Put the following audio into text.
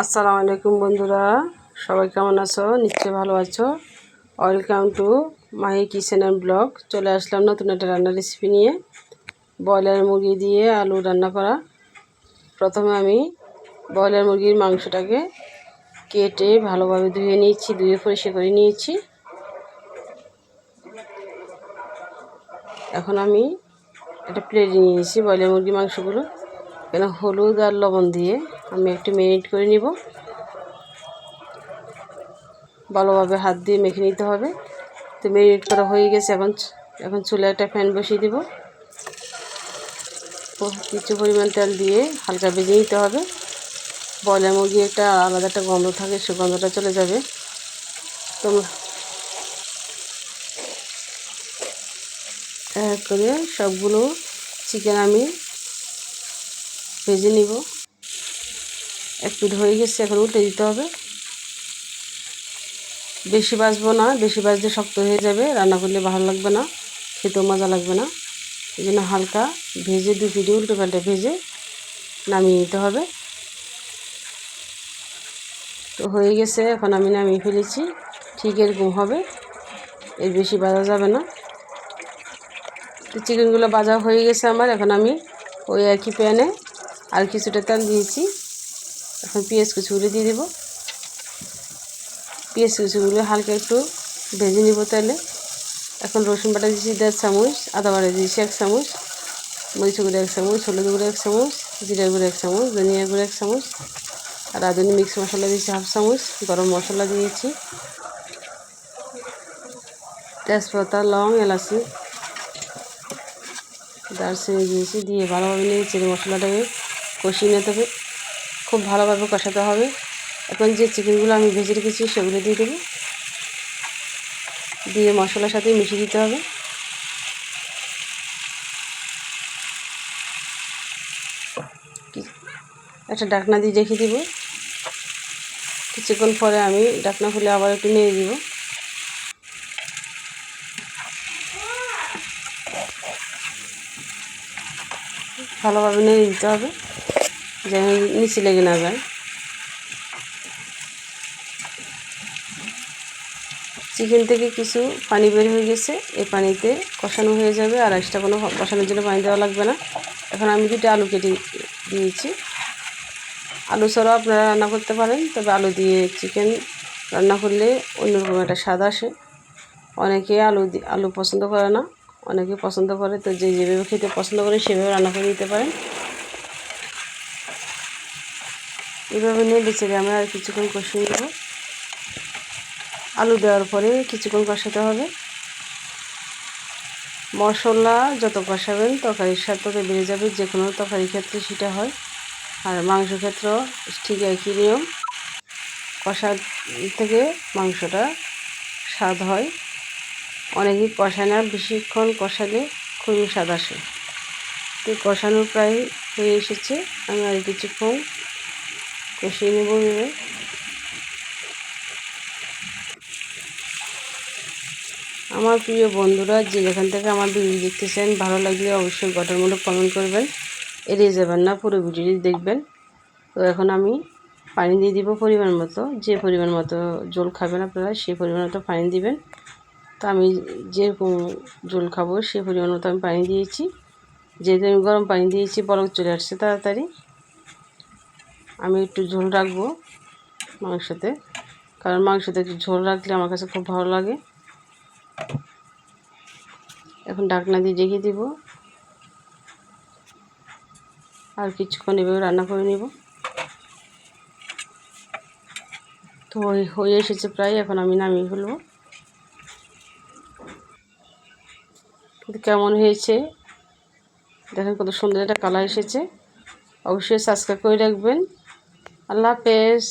আসসালামু আলাইকুম বন্ধুরা। সবাই কেমন আছো? নিশ্চয়ই ভালো আছো। Welcome to Mahi Kitchen and blog চলে আসলাম নতুন একটা রান্নার রেসিপি নিয়ে। ব্রয়লার মুরগি দিয়ে আলু রান্না করা। প্রথমে আমি ব্রয়লার মুরগির মাংসটাকে কেটে ভালোভাবে ধুয়ে নিয়েছি, ধুয়ে পরিষ্কার করে নিয়েছি। এখন আমি একটা প্লেটে নিয়েছি ব্রয়লার মুরগির মাংসগুলো। এখানে হলুদ আর লবণ দিয়ে আমি একটু মেরিনেট করে নিব। ভালোভাবে হাত দিয়ে মেখে নিতে হবে। তো মেরিনেট করা হয়ে গেছে, এখন এখন চুলে একটা ফ্যান বসিয়ে দিব। কিছু পরিমাণ তেল দিয়ে হালকা ভেজে নিতে হবে। ব্রয়লার মুরগি একটা আলাদা একটা গন্ধ থাকে, সে গন্ধটা চলে যাবে। তো করে সবগুলো চিকেন আমি ভেজে নিব। এক পিঠ হয়ে গেছে, এখন উল্টে দিতে হবে। বেশি বাজবো না, বেশি বাজলে শক্ত হয়ে যাবে, রান্না করলে ভালো লাগবে না, খেতেও মজা লাগবে না। এই জন্য হালকা ভেজে দু পিঠে উল্টো পাল্টে ভেজে নামিয়ে নিতে হবে। তো হয়ে গেছে, এখন আমি নামিয়ে ফেলেছি, ঠিক এরকম হবে, এর বেশি বাজা যাবে না। তো চিকেনগুলো বাজা হয়ে গেছে আমার, এখন আমি ওই একই প্যানে আর কিছুটা তেল দিয়েছি। এখন পেঁয়াজ কুচিগুলো দিয়ে দেবো। পেঁয়াজ কুচিগুলো হালকা একটু ভেজে নিব তাহলে। এখন রসুন বাটা দিয়েছি দেড় চামচ, আদা বাটা দিয়েছি এক চামচ মরিচ গুঁড়ো এক চামচ হলুদ গুঁড়ো এক চামচ জিরা গুঁড়ো এক চামচ ধনিয়া গুঁড়ো এক চামচ, আর রাঁধুনি মিক্স মশলা দিয়েছি হাফ চামচ, গরম মশলা দিয়েছি। তেজপাতা, লং, এলাচি, দারচিনি দিয়েছি, দিয়ে ভালোভাবে নিয়ে চেড়ে মশলাটাকে কষিয়ে নিতে হবে। খুব ভালোভাবে কষাতে হবে। এখন যে চিকেনগুলো আমি ভেজে রেখেছি, সেগুলো দিয়ে দেবো। দিয়ে মশলার সাথে মিশিয়ে দিতে হবে। একটা ডাকনা দিয়ে রেখে দিব। কিছুক্ষণ পরে আমি ডাকনা খুলে আবার একটু নিয়ে দিব। ভালোভাবে নিয়ে দিতে হবে। যেন নিচে লেগে না যায় চিকেন থেকে কিছু পানি বের হয়ে গেছে, এই পানিতে কষানো হয়ে যাবে আর এক্সট্রা কোনো কষানোর জন্য পানি দেওয়া লাগবে না। এখন আমি দুটো আলু কেটে দিয়েছি। আলু ছাড়াও আপনারা রান্না করতে পারেন, তবে আলু দিয়ে চিকেন রান্না করলে অন্যরকম একটা স্বাদ আসে। অনেকে আলু আলু পছন্দ করে না, অনেকে পছন্দ করে, তো যে যেভাবে খেতে পছন্দ করে সেভাবে রান্না করে দিতে পারেন। এইভাবে নিয়ে বেছে আমরা আর কিছুক্ষণ কষিয়ে নেব। আলু দেওয়ার পরে কিছুক্ষণ কষাতে হবে। মশলা যত কষাবেন, তরকারির স্বাদ তত বেড়ে যাবে। যে কোনো তরকারির ক্ষেত্রে সেটা হয়। আর মাংস ক্ষেত্র ঠিক একই নিয়ম। কষা থেকে মাংসটা স্বাদ হয়। অনেকেই কষায় না, বেশিক্ষণ কষালে খুবই স্বাদ আসে। তো কষানো প্রায় হয়ে এসেছে। আমি আর কিছুক্ষণ কষিয়ে নেব এভাবে। আমার প্রিয় বন্ধুরা, যে যেখান থেকে আমার ভিডিও দেখতেছেন, ভালো লাগলে অবশ্যই গঠনমূলক কমেন্ট করবেন। এড়িয়ে যাবেন না, পুরো ভিডিওটি দেখবেন। তো এখন আমি পানি দিয়ে দিব পরিমাণ মতো। যে পরিমাণ মতো জল খাবেন আপনারা সেই পরিমাণ মতো পানি দিবেন। তো আমি যেরকম জল খাব, সে পরিমাণ মতো আমি পানি দিয়েছি। যেহেতু আমি গরম পানি দিয়েছি, বরফ চলে আসছে তাড়াতাড়ি। আমি একটু ঝোল রাখব মাংসতে, কারণ মাংসতে একটু ঝোল রাখলে আমার কাছে খুব ভালো লাগে। এখন ডাকনা দিয়ে রেখে দিব। আর কিছুক্ষণ এভাবে রান্না করে নেব। তো হয়ে এসেছে প্রায়, এখন আমি নামিয়ে ফেলব। কেমন হয়েছে? দেখেন কত সুন্দর একটা কালার এসেছে। অবশ্যই সাবস্ক্রাইব করে রাখবেন। আল্লাহ হাফেজ।